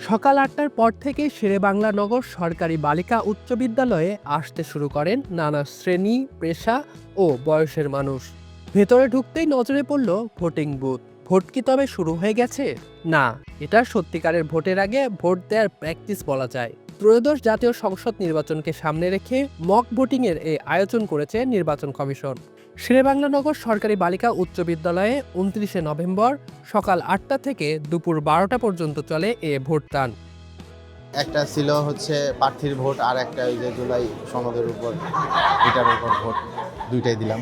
সকাল আটটার পর থেকে শেরে বাংলানগর সরকারি বালিকা উচ্চ বিদ্যালয়ে আসতে শুরু করেন নানা শ্রেণি, পেশা ও বয়সের মানুষ। ভেতরে ঢুকতেই নজরে পড়ল ভোটিং বুথ। ভোট কি তবে শুরু হয়ে গেছে? না এটা সত্যিকারের ভোটের আগে ভোট দেওয়ার প্র্যাকটিস বলা যায়। ত্রয়োদশ জাতীয় সংসদ নির্বাচনকে সামনে রেখে মক ভোটিংয়ের এই আয়োজন করেছে নির্বাচন কমিশন। শেরেবাংলানগর সরকারি বালিকা উচ্চ বিদ্যালয়ে উনত্রিশে নভেম্বর সকাল আটটা থেকে দুপুর বারোটা পর্যন্ত চলে এ ভোটদান। একটা ছিল হচ্ছে প্রার্থীর ভোট আর একটা ওই যে জুলাই সনদের উপর এটার উপর ভোট দুইটাই দিলাম।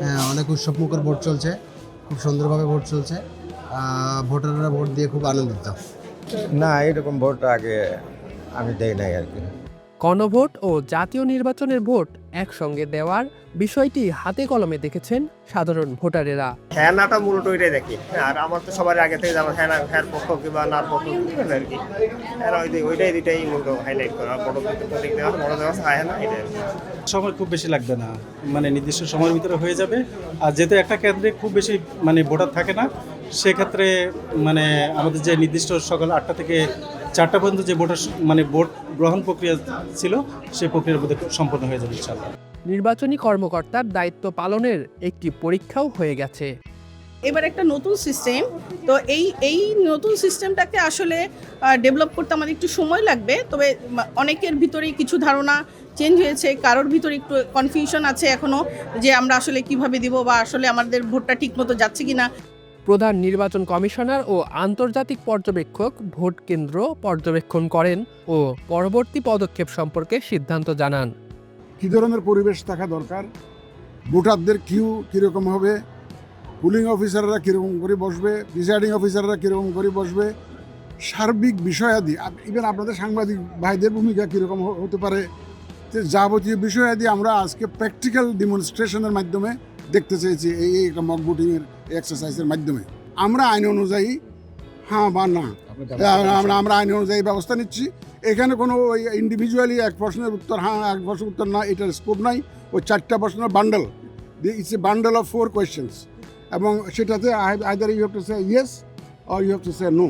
হ্যাঁ অনেক উৎসবমুখর ভোট চলছে। খুব সুন্দরভাবে ভোট চলছে। ভোটাররা ভোট দিয়ে খুব আনন্দিত। না এরকম ভোট আগে আমি দেই নাই আর কি। গণভোট ও জাতীয় নির্বাচনের ভোট একসঙ্গে দেওয়ার বিষয়টি হাতে কলমে দেখেছেন সাধারণ ভোটারেরা। হ্যানাটা মূলত ওইটাই দেখি। হ্যাঁ, আর আমার তো সবার আগে থেকে যেমন হ্যানা হ্যার পক্ষ কিংবা নার পক্ষ আর কি। হ্যাঁ ওই ওইটাই দুইটাই মূলত হাইলাইট করা। বড় প্রতীক দেওয়া বড় দেওয়া হয় না এটাই সময় খুব বেশি লাগবে না। মানে নির্দিষ্ট সময়ের ভিতরে হয়ে যাবে। আর যেহেতু একটা কেন্দ্রে খুব বেশি মানে ভোটার থাকে না সেক্ষেত্রে মানে আমাদের যে নির্দিষ্ট সকাল আটটা থেকে চারটা পর্যন্ত যে ভোটার মানে ভোট গ্রহণ প্রক্রিয়া ছিল সেই প্রক্রিয়ার মধ্যে সম্পন্ন হয়ে যাবে ইনশাল্লাহ নির্বাচনী কর্মকর্তার দায়িত্ব পালনের একটি পরীক্ষাও হয়ে গেছে। এবার একটা নতুন সিস্টেম তো এই এই নতুন সিস্টেমটাকে আসলে ডেভেলপ করতে আমাদের একটু সময় লাগবে তবে অনেকের ভিতরেই কিছু ধারণা চেঞ্জ হয়েছে কারোর ভিতরে একটু কনফিউশন আছে এখনও যে আমরা আসলে কীভাবে দিব বা আসলে আমাদের ভোটটা ঠিকমতো যাচ্ছে কিনা। প্রধান নির্বাচন কমিশনার ও আন্তর্জাতিক পর্যবেক্ষক ভোট কেন্দ্র পর্যবেক্ষণ করেন ও পরবর্তী পদক্ষেপ সম্পর্কে সিদ্ধান্ত জানান। কী ধরনের পরিবেশ থাকা দরকার? ভোটারদের কিউ কীরকম হবে? পুলিং অফিসাররা কীরকম করে বসবে? প্রিসাইডিং অফিসাররা কীরকম করে বসবে? সার্বিক বিষয়াদি ইভেন আপনাদের সাংবাদিক ভাইদের ভূমিকা কীরকম হতে পারে? যে যাবতীয় বিষয়াদি আমরা আজকে প্র্যাকটিক্যাল ডেমনস্ট্রেশনের মাধ্যমে দেখতে চেয়েছি এই এই মক ভোটিংয়ের এক্সারসাইজের মাধ্যমে। আমরা আইন অনুযায়ী হ্যাঁ বা না। আমরা আমরা আইন অনুযায়ী ব্যবস্থা নিচ্ছি। এখানে কোনো ওই ইন্ডিভিজুয়ালি এক প্রশ্নের উত্তর হ্যাঁ এক প্রশ্নের উত্তর না এটার স্কোপ নাই। ওই চারটা প্রশ্নের bundle it's a bundle of four questions এবং সেটাতে either you have to say yes or you have to say no